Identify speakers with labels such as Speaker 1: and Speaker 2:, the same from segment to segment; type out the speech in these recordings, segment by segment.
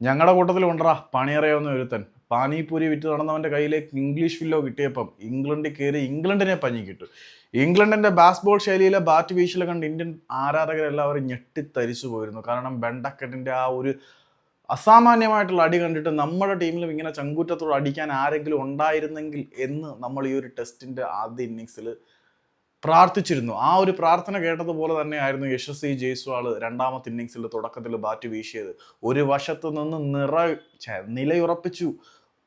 Speaker 1: ഞങ്ങളുടെ കൂട്ടത്തിൽ ഉണ്ടറാ പണിയറിയാവുന്ന ഒരുത്തൻ. പാനിപൂരി വിറ്റ് നടന്നവന്റെ കയ്യിലേക്ക് ഇംഗ്ലീഷ് ഫില്ലോ കിട്ടിയപ്പം ഇംഗ്ലണ്ടിൽ കയറി ഇംഗ്ലണ്ടിനെ പഞ്ഞി കിട്ടും ഇംഗ്ലണ്ടിന്റെ ബാസ്ബോൾ ശൈലിയിലെ ബാറ്റ് വീശിലെ കണ്ട് ഇന്ത്യൻ ആരാധകരെല്ലാവരും ഞെട്ടിത്തരിച്ചു പോയിരുന്നു. കാരണം ബെണ്ടക്കറ്റിന്റെ ആ ഒരു അസാമാന്യമായിട്ടുള്ള അടി കണ്ടിട്ട് നമ്മുടെ ടീമിലും ഇങ്ങനെ ചങ്കൂറ്റത്തോട് അടിക്കാൻ ആരെങ്കിലും ഉണ്ടായിരുന്നെങ്കിൽ എന്ന് നമ്മൾ ഈ ഒരു ടെസ്റ്റിന്റെ ആദ്യ ഇന്നിങ്സിൽ പ്രാർത്ഥിച്ചിരുന്നു. ആ ഒരു പ്രാർത്ഥന കേട്ടതുപോലെ തന്നെയായിരുന്നു യശസ്വി ജയ്സ്വാൾ രണ്ടാമത്തെ ഇന്നിങ്സിൽ തുടക്കത്തിൽ ബാറ്റ് വീശിയത്. ഒരു വശത്ത് നിന്ന് നിറ നിലയുറപ്പിച്ചു.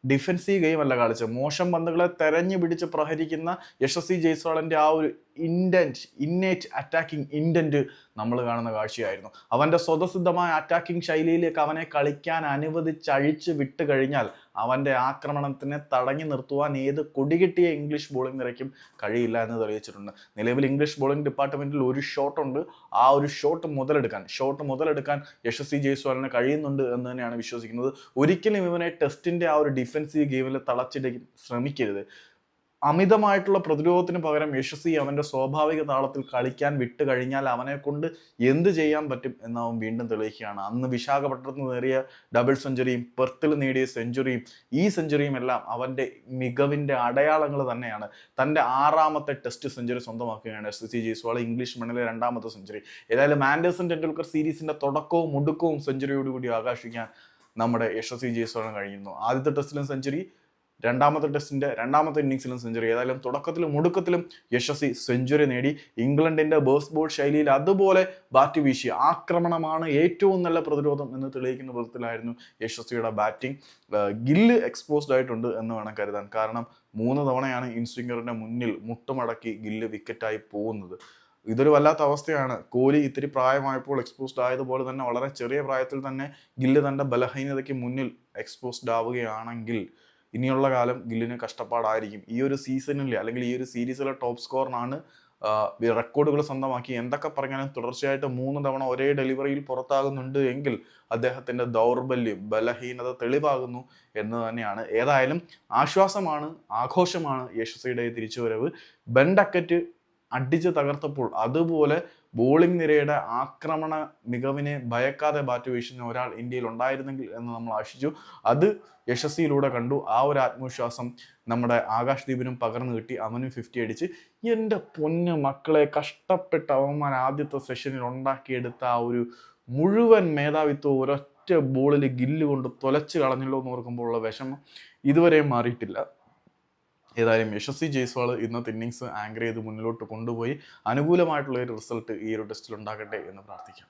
Speaker 1: ഡിഫൻസീവ് ഗെയിം അല്ല കളിച്ചത്. മോശം പന്തുകളെ തെരഞ്ഞു പിടിച്ച് പ്രഹരിക്കുന്ന യശസ്വി ജയ്സ്വാളിന്റെ ആ ഒരു ഇൻഡന്റ് ഇന്നേറ്റ് അറ്റാക്കിംഗ് ഇൻഡന്റ് നമ്മൾ കാണുന്ന കാഴ്ചയായിരുന്നു. അവന്റെ സ്വതസിദ്ധമായ അറ്റാക്കിംഗ് ശൈലിയിലേക്ക് അവനെ കളിക്കാൻ അനുവദിച്ചഴിച്ച് വിട്ട് കഴിഞ്ഞാൽ അവന്റെ ആക്രമണത്തിനെ തടഞ്ഞു നിർത്തുവാൻ ഏത് കൊടികിട്ടിയ ഇംഗ്ലീഷ് ബോളിംഗ് നിരയ്ക്കും കഴിയില്ല എന്ന് തെളിയിച്ചിട്ടുണ്ട്. നിലവിൽ ഇംഗ്ലീഷ് ബോളിംഗ് ഡിപ്പാർട്ട്മെന്റിൽ ഒരു ഷോട്ടുണ്ട് ആ ഒരു ഷോട്ട് മുതലെടുക്കാൻ ഷോട്ട് മുതലെടുക്കാൻ യശസ്വി ജയ്സ്വാലിന് കഴിയുന്നുണ്ട് എന്ന് തന്നെയാണ് വിശ്വസിക്കുന്നത്. ഒരിക്കലും ഇവനെ ടെസ്റ്റിന്റെ ആ ഒരു ഡിഫൻസീവ് ഗെയിമിൽ തളച്ചിടയ്ക്ക് ശ്രമിക്കരുത്. അമിതമായിട്ടുള്ള പ്രതിരോധത്തിന് പകരം യശസ്വി അവന്റെ സ്വാഭാവിക താളത്തിൽ കളിക്കാൻ വിട്ടു കഴിഞ്ഞാൽ അവനെ കൊണ്ട് എന്ത് ചെയ്യാൻ പറ്റും എന്ന് അവൻ വീണ്ടും തെളിയിക്കുകയാണ്. അന്ന് വിശാഖപട്ടണത്ത് നേടിയ ഡബിൾ സെഞ്ചുറിയും പെർത്തിൽ നേടിയ സെഞ്ചുറിയും ഈ സെഞ്ചുറിയും എല്ലാം അവന്റെ മികവിന്റെ അടയാളങ്ങൾ തന്നെയാണ്. തന്റെ ആറാമത്തെ ടെസ്റ്റ് സെഞ്ചുറി സ്വന്തമാക്കുകയാണ് എസ് സി ജയ്സ്വാൾ ഇംഗ്ലീഷ് മണ്ണിലെ രണ്ടാമത്തെ സെഞ്ചുറി ഏതായാലും ആൻഡേഴ്സൺ ടെണ്ടുൽക്കർ സീരീസിന്റെ തുടക്കവും മുടുക്കവും സെഞ്ചുറിയോടുകൂടി ആകാശിക്കാൻ നമ്മുടെ യശസ്വി ജയ്സ്വാളിന് കഴിയുന്നു. ആദ്യത്തെ ടെസ്റ്റിലും സെഞ്ചുറി രണ്ടാമത്തെ ടെസ്റ്റിന്റെ രണ്ടാമത്തെ ഇന്നിങ്സിലും സെഞ്ചുറി. ഏതായാലും തുടക്കത്തിലും മുടുക്കത്തിലും യശസ്വി സെഞ്ചുറി നേടി. ഇംഗ്ലണ്ടിന്റെ ബേസ് ബോൾ ശൈലിയിൽ അതുപോലെ ബാറ്റ് വീശി. ആക്രമണമാണ് ഏറ്റവും നല്ല പ്രതിരോധം എന്ന് തെളിയിക്കുന്ന വിധത്തിലായിരുന്നു യശസ്വിയുടെ ബാറ്റിംഗ്. ഗില്ല് എക്സ്പോസ്ഡ് ആയിട്ടുണ്ട് എന്ന് വേണം കരുതാൻ. കാരണം മൂന്ന് തവണയാണ് ഇൻസ്വിംഗറിന്റെ മുന്നിൽ മുട്ടുമടക്കി ഗില്ല് വിക്കറ്റായി പോകുന്നത്. ഇതൊരു വല്ലാത്ത അവസ്ഥയാണ്. കോഹ്ലി ഇത്തിരി പ്രായമായപ്പോൾ എക്സ്പോസ്ഡ് ആയതുപോലെ തന്നെ വളരെ ചെറിയ പ്രായത്തിൽ തന്നെ ഗില്ല് തന്റെ ബലഹീനതയ്ക്ക് മുന്നിൽ എക്സ്പോസ്ഡ് ആവുകയാണെങ്കിൽ ഇനിയുള്ള കാലം ഗില്ലിന് കഷ്ടപ്പാടായിരിക്കും. ഈ ഒരു സീസണിൽ അല്ലെങ്കിൽ ഈ ഒരു സീരീസിലെ ടോപ്പ് സ്കോറിനാണ് റെക്കോർഡുകൾ സ്വന്തമാക്കി. എന്തൊക്കെ പറഞ്ഞാലും തുടർച്ചയായിട്ട് മൂന്ന് തവണ ഒരേ ഡെലിവറിയിൽ പുറത്താകുന്നുണ്ട് എങ്കിൽ അദ്ദേഹത്തിന്റെ ദൗർബല്യം ബലഹീനത തെളിവാകുന്നു എന്ന് തന്നെയാണ്. ഏതായാലും ആശ്വാസമാണ് ആഘോഷമാണ് യശസ്വിയുടെ തിരിച്ചുവരവ്. ബെൻഡക്കറ്റ് അടിച്ച് തകർത്തപ്പോൾ അതുപോലെ ബോളിംഗ് നിരയുടെ ആക്രമണ മികവിനെ ഭയക്കാതെ ബാറ്റ് വീശുന്ന ഒരാൾ ഇന്ത്യയിൽ ഉണ്ടായിരുന്നെങ്കിൽ എന്ന് നമ്മൾ ആശിച്ചു. അത് യശസ്സിയിലൂടെ കണ്ടു. ആ ഒരു ആത്മവിശ്വാസം നമ്മുടെ ആകാശ് ദീപിനും പകർന്നു കിട്ടി. അവനും ഫിഫ്റ്റി അടിച്ച്. എന്റെ പൊന്ന് മക്കളെ കഷ്ടപ്പെട്ട അവന്മാർ ആദ്യത്തെ സെഷനിൽ ഉണ്ടാക്കിയെടുത്ത ആ ഒരു മുഴുവൻ മേധാവിത്വം ഒരൊറ്റ ബോളിൽ ഗില്ല് കൊണ്ട് തൊലച്ച് കളഞ്ഞല്ലോ എന്ന് ഓർക്കുമ്പോൾ ഉള്ള വിഷമം ഇതുവരെയും മാറിയിട്ടില്ല. ഏതായാലും യശസ്വി ജയ്സ്വാൾ ഇന്നത്തെ ഇന്നിങ്സ് ആങ്കർ ചെയ്ത് മുന്നിലോട്ട് കൊണ്ടുപോയി അനുകൂലമായിട്ടുള്ള ഒരു റിസൾട്ട് ഈ ഒരു ടെസ്റ്റിൽ ഉണ്ടാകട്ടെ എന്ന് പ്രാർത്ഥിക്കാം.